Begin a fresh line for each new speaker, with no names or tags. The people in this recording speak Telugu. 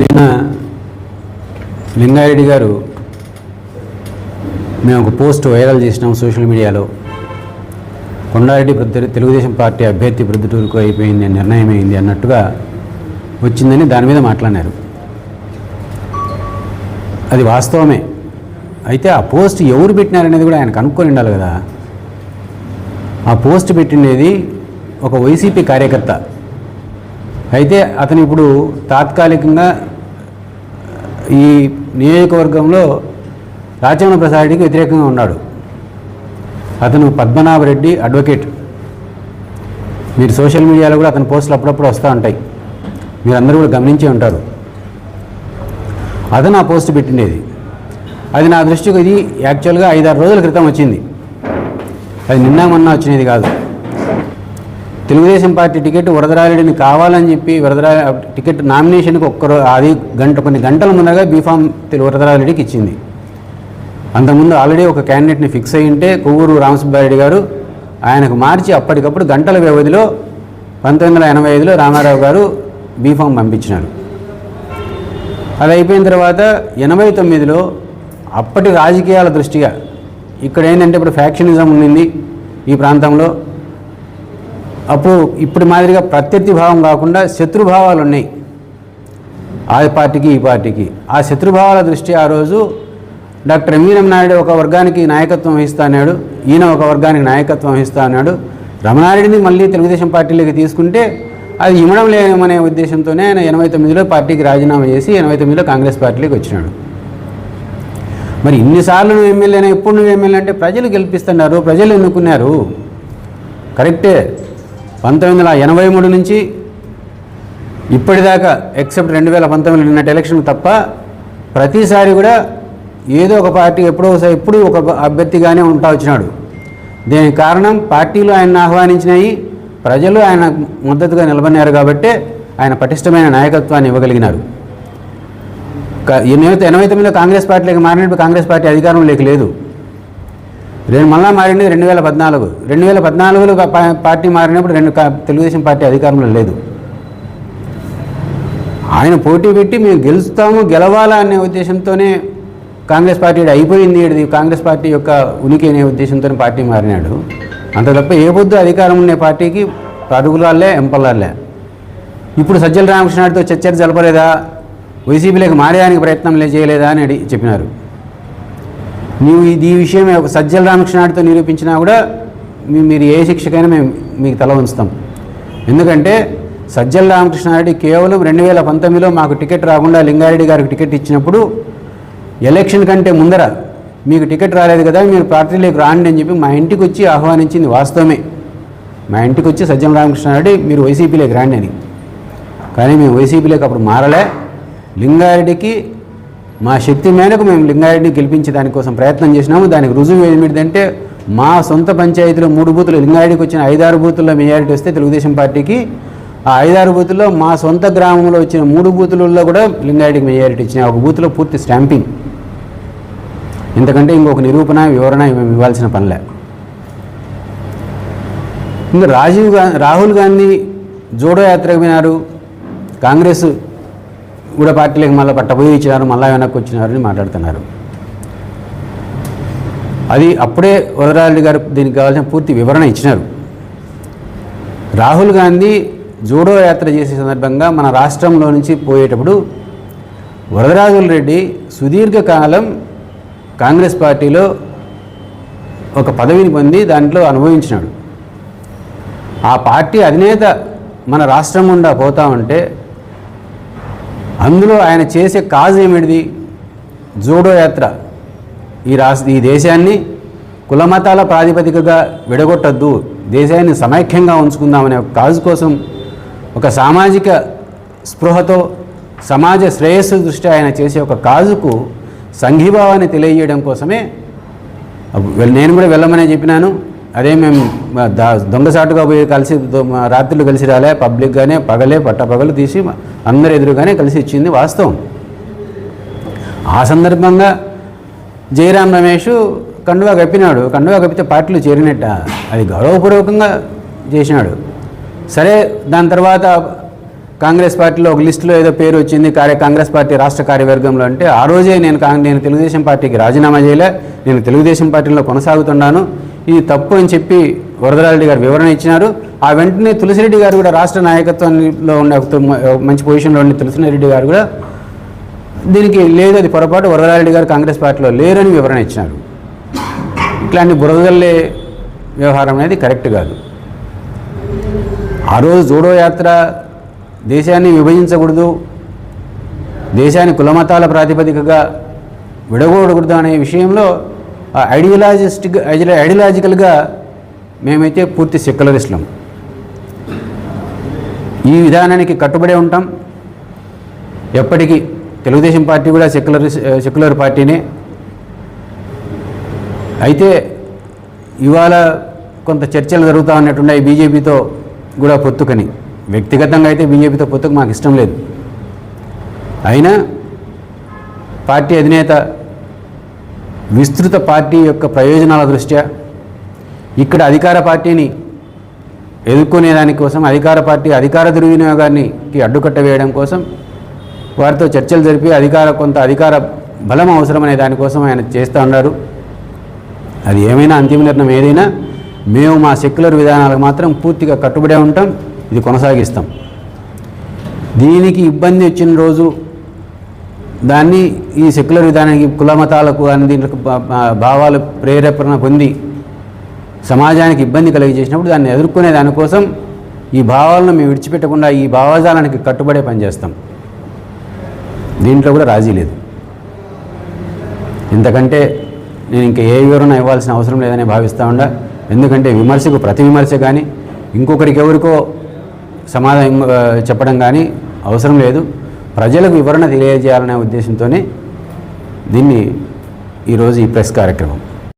నిన్న లింగారెడ్డి గారు మేము ఒక పోస్ట్ వైరల్ చేసినాం సోషల్ మీడియాలో. కొండారెడ్డి ప్రొద్దు తెలుగుదేశం పార్టీ అభ్యర్థి ప్రొద్దుటూరుకు అయిపోయింది నిర్ణయం అయింది అన్నట్టుగా వచ్చిందని దాని మీద మాట్లాడినారు. అది వాస్తవమే. అయితే ఆ పోస్ట్ ఎవరు పెట్టినారనేది కూడా ఆయన కనుక్కొని ఉండాలి కదా. ఆ పోస్ట్ పెట్టిండేది ఒక వైసీపీ కార్యకర్త. అయితే అతను ఇప్పుడు తాత్కాలికంగా ఈ నియోజకవర్గంలో రాచవన ప్రసాద్కి వ్యతిరేకంగా ఉన్నాడు. అతను పద్మనాభరెడ్డి అడ్వకేట్. మీరు సోషల్ మీడియాలో కూడా అతని పోస్టులు అప్పుడప్పుడు వస్తూ ఉంటాయి. మీరందరూ కూడా గమనించే ఉంటారు. అతను ఆ పోస్ట్ పెట్టిండేది. అది నా దృష్టికి ఇది యాక్చువల్గా ఐదారు రోజుల క్రితం వచ్చింది. అది నిన్న మొన్న వచ్చినది కాదు. తెలుగుదేశం పార్టీ టికెట్ వరదరాయుడిని కావాలని చెప్పి వరదరా టికెట్ నామినేషన్కి ఒక్కరో అది గంట కొన్ని గంటల ముందగా బీఫామ్ వరదరాయుడికి ఇచ్చింది. అంతకుముందు ఆల్రెడీ ఒక క్యాండిడేట్ని ఫిక్స్ అయ్యి ఉంటే కొవ్వూరు రామసుబ్బారెడ్డి గారు ఆయనకు మార్చి అప్పటికప్పుడు గంటల వ్యవధిలో పంతొమ్మిది వందల ఎనభై ఐదులో రామారావు గారు బీఫామ్ పంపించినారు. అది అయిపోయిన తర్వాత ఎనభై తొమ్మిదిలో అప్పటి రాజకీయాల దృష్టిగా ఇక్కడ ఏంటంటే ఇప్పుడు ఫ్యాక్షనిజం ఉండింది ఈ ప్రాంతంలో. అప్పుడు ఇప్పుడు మాదిరిగా ప్రత్యర్థి భావం కాకుండా శత్రుభావాలు ఉన్నాయి. ఆ పార్టీకి ఈ పార్టీకి. ఆ శత్రుభావాల దృష్ట్యా ఆ రోజు డాక్టర్ ఎంవీరం నాయుడు ఒక వర్గానికి నాయకత్వం వహిస్తా ఈయన ఒక వర్గానికి నాయకత్వం వహిస్తా అన్నాడు రమణారెడ్డిని మళ్ళీ తెలుగుదేశం పార్టీలోకి తీసుకుంటే అది ఇవ్వడం లేమనే ఉద్దేశంతోనే ఆయన ఎనభై తొమ్మిదిలో పార్టీకి రాజీనామా చేసి ఎనభై తొమ్మిదిలో కాంగ్రెస్ పార్టీలోకి వచ్చినాడు. మరి ఇన్నిసార్లు నువ్వు ఎమ్మెల్యేనా ఎప్పుడు నువ్వు ఎమ్మెల్యే అంటే ప్రజలు గెలిపిస్తున్నారు ప్రజలు ఎన్నుకున్నారు. కరెక్టే. పంతొమ్మిది వందల ఎనభై మూడు నుంచి ఇప్పటిదాకా ఎక్సెప్ట్ రెండు వేల పంతొమ్మిది నిన్నటి ఎలక్షన్ తప్ప ప్రతిసారి కూడా ఏదో ఒక పార్టీ ఎప్పుడో ఒకసారి ఎప్పుడు ఒక అభ్యర్థిగానే ఉంటా వచ్చినాడు. దీనికి కారణం పార్టీలు ఆయన ఆహ్వానించినాయి ప్రజలు ఆయన మద్దతుగా నిలబడినారు కాబట్టే ఆయన పటిష్టమైన నాయకత్వాన్ని ఇవ్వగలిగినారు. ఎనభై ఎనభై తొమ్మిదిలో కాంగ్రెస్ పార్టీలోకి మారినప్పుడు కాంగ్రెస్ పార్టీ అధికారంలోకి లేదు. రెండు మళ్ళా మారింది రెండు వేల పద్నాలుగు. రెండు వేల పద్నాలుగులో పార్టీ మారినప్పుడు రెండు తెలుగుదేశం పార్టీ అధికారంలో లేదు. ఆయన పోటీ పెట్టి మేము గెలుస్తాము గెలవాలా అనే ఉద్దేశంతోనే కాంగ్రెస్ పార్టీ అయిపోయింది. ఈడది కాంగ్రెస్ పార్టీ యొక్క ఉనికి అనే ఉద్దేశంతో పార్టీ మారినాడు. అంత తప్ప ఏ పొద్దు అధికారం ఉండే పార్టీకి పరుగులాలే ఎంపల్లాలే. ఇప్పుడు సజ్జల రామకృష్ణతో చర్చలు జరపలేదా? వైసీపీలోకి మారేదానికి ప్రయత్నం లే చేయలేదా అని అడిగి చెప్పినారు. నీవు ఇది ఈ విషయం సజ్జల రామకృష్ణాడితో నిరూపించినా కూడా మీరు ఏ శిక్షకైనా మేము మీకు తల ఉంచుతాం ఎందుకంటే సజ్జల రామకృష్ణారెడ్డి కేవలం రెండు వేల పంతొమ్మిదిలో మాకు టికెట్ రాకుండా లింగారెడ్డి గారికి టికెట్ ఇచ్చినప్పుడు ఎలక్షన్ కంటే ముందర మీకు టికెట్ రాలేదు కదా మీరు పార్టీలోకి రాండి అని చెప్పి మా ఇంటికి వచ్చి ఆహ్వానించింది వాస్తవమే. మా ఇంటికి వచ్చి సజ్జల రామకృష్ణారెడ్డి మీరు వైసీపీలోకి రాండి అని. కానీ మేము వైసీపీలోకి అప్పుడు మారలే. లింగారెడ్డికి మా శక్తి మేరకు మేము లింగారెడ్డిని గెలిపించే దానికోసం ప్రయత్నం చేసినాము. దానికి రుజువు ఏమిటంటే మా సొంత పంచాయతీలో మూడు బూతులు లింగారెడ్డికి వచ్చిన ఐదారు బూతుల్లో మెజారిటీ వస్తే తెలుగుదేశం పార్టీకి ఆ ఐదారు బూతుల్లో మా సొంత గ్రామంలో వచ్చిన మూడు బూతులలో కూడా లింగారెడ్డికి మెజారిటీ ఇచ్చిన ఒక బూత్లో పూర్తి స్టాంపింగ్ ఇంతకంటే ఇంకొక నిరూపణ వివరణ మేము ఇవ్వాల్సిన పనిలే ఇంకా రాజీవ్గా రాహుల్ గాంధీ జోడో యాత్రకు పోయినారు. కాంగ్రెస్ కూడా పార్టీలకు మళ్ళీ పట్టబోయి ఇచ్చినారు మళ్ళీ వెనక్కి వచ్చినారు అని మాట్లాడుతున్నారు. అది అప్పుడే వరదరారెడ్డి గారు దీనికి కావాల్సిన పూర్తి వివరణ ఇచ్చినారు. రాహుల్ గాంధీ జోడో యాత్ర చేసే సందర్భంగా మన రాష్ట్రంలో నుంచి పోయేటప్పుడు వరదరాజుల రెడ్డి సుదీర్ఘకాలం కాంగ్రెస్ పార్టీలో ఒక పదవిని పొంది దాంట్లో అనుభవించినాడు. ఆ పార్టీ అధినేత మన రాష్ట్రం గుండా పోతా ఉంటే అందులో ఆయన చేసే కాజ్ ఏమిటిది? జోడో యాత్ర. ఈ రాష్ట్ర ఈ దేశాన్ని కులమతాల ప్రాతిపదికగా విడగొట్టద్దు. దేశాన్ని సమైక్యంగా ఉంచుకుందామనే ఒక కాజు కోసం ఒక సామాజిక స్పృహతో సమాజ శ్రేయస్సు దృష్ట్యా ఆయన చేసే ఒక కాజుకు సంఘీభావాన్ని తెలియజేయడం కోసమే నేను కూడా వెళ్ళమనే చెప్పినాను. అదే మేము దొంగసాటుగా పోయి కలిసి రాత్రులు కలిసి రాలే పబ్లిక్గానే పగలే పట్టపగలు తీసి అందరు ఎదురుగానే కలిసి ఇచ్చింది వాస్తవం. ఆ సందర్భంగా జయరాం రమేష్ కండువా కప్పినాడు. కండువా కప్పితే పార్టీలు చేరినట్ట. అది గౌరవపూర్వకంగా చేసినాడు. సరే దాని తర్వాత కాంగ్రెస్ పార్టీలో ఒక లిస్టులో ఏదో పేరు వచ్చింది. కార్య కాంగ్రెస్ పార్టీ రాష్ట్ర కార్యవర్గంలో అంటే ఆ రోజే నేను నేను తెలుగుదేశం పార్టీకి రాజీనామా చేయలే. నేను తెలుగుదేశం పార్టీలో కొనసాగుతున్నాను. ఇది తప్పు అని చెప్పి వరదరారెడ్డి గారు వివరణ ఇచ్చినారు. ఆ వెంటనే తులసిరెడ్డి గారు కూడా రాష్ట్ర నాయకత్వంలో ఉన్న మంచి పొజిషన్లో ఉన్న తులసిరెడ్డి గారు కూడా దీనికి లేదు అది పొరపాటు. వరదరారెడ్డి గారు కాంగ్రెస్ పార్టీలో లేరని వివరణ ఇచ్చినారు. ఇట్లాంటి బురదల్లే వ్యవహారం అనేది కరెక్ట్ కాదు. ఆ రోజు జోడో యాత్ర దేశాన్ని విభజించకూడదు దేశాన్ని కులమతాల ప్రాతిపదికగా విడగొడకూడదు అనే విషయంలో ఐడియలాజిస్టిక్ ఐడియలాజికల్గా మేమైతే పూర్తి సెక్యులరిస్టులం ఈ విధానానికి కట్టుబడి ఉంటాం. ఎప్పటికీ తెలుగుదేశం పార్టీ కూడా సెక్యులర్ సెక్యులర్ పార్టీనే. అయితే ఇవాళ కొంత చర్చలు జరుగుతూ ఉన్నట్టున్నాయి బీజేపీతో కూడా పొత్తుకని. వ్యక్తిగతంగా అయితే బీజేపీతో పొత్తుకు మాకు ఇష్టం లేదు. అయినా పార్టీ అధినేత విస్తృత పార్టీ యొక్క ప్రయోజనాల దృష్ట్యా ఇక్కడ అధికార పార్టీని ఎదుర్కొనే దానికోసం అధికార పార్టీ అధికార దుర్వినియోగానికి అడ్డుకట్ట వేయడం కోసం వారితో చర్చలు జరిపి అధికార కొంత అధికార బలం అవసరమనే దానికోసం ఆయన చేస్తూ ఉన్నారు. అది ఏమైనా అంతిమ నిర్ణయం ఏదైనా మేము మా సెక్యులర్ విధానాలకు మాత్రం పూర్తిగా కట్టుబడే ఉంటాం ఇది కొనసాగిస్తాం. దీనికి ఇబ్బంది వచ్చిన రోజు దాన్ని ఈ సెక్యులర్ విధానానికి కులమతాలకు అని దీంట్లో భావాలు ప్రేరేపణ పొంది సమాజానికి ఇబ్బంది కలిగజేసినప్పుడు దాన్ని ఎదుర్కొనే దానికోసం ఈ భావాలను మేము విడిచిపెట్టకుండా ఈ భావజాలానికి కట్టుబడే పనిచేస్తాం దీంట్లో కూడా రాజీ లేదు. ఇంతకంటే నేను ఇంకా ఏ వివరణ ఇవ్వాల్సిన అవసరం లేదని భావిస్తూ ఉండా. ఎందుకంటే విమర్శకు ప్రతి విమర్శ కానీ ఇంకొకరికి ఎవరికో సమాధానం చెప్పడం కానీ అవసరం లేదు. ప్రజలకు వివరణ తెలియజేయాలనే ఉద్దేశంతోనే దీన్ని ఈరోజు ఈ ప్రెస్ కార్యక్రమం.